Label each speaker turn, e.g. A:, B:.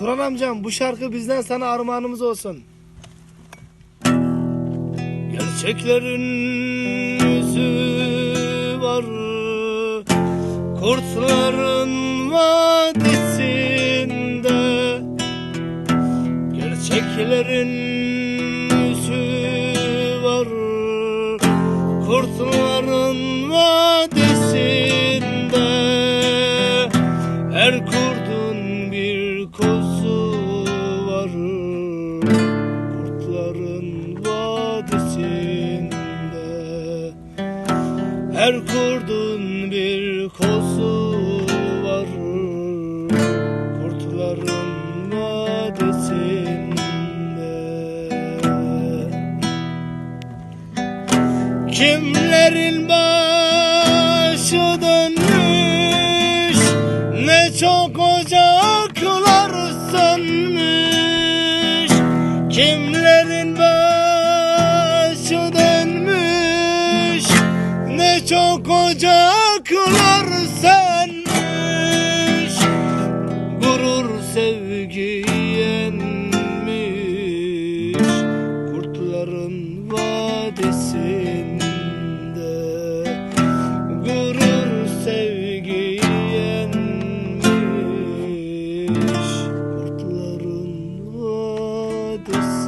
A: Turan amcam bu şarkı bizden sana armağanımız olsun. Gerçeklerin yüzü var Kurtların vadisinde Gerçeklerin yüzü var Kurtların bir kozu var Kurtların vadisinde. Her kurdun bir kozu var Kurtların vadisinde. Kimlerin başı çok ocaklar sönmüş Kimlerin başı dönmüş? Ne çok ocaklar sönmüş Gurur sevgi yenmiş. Kurtların vadisinde to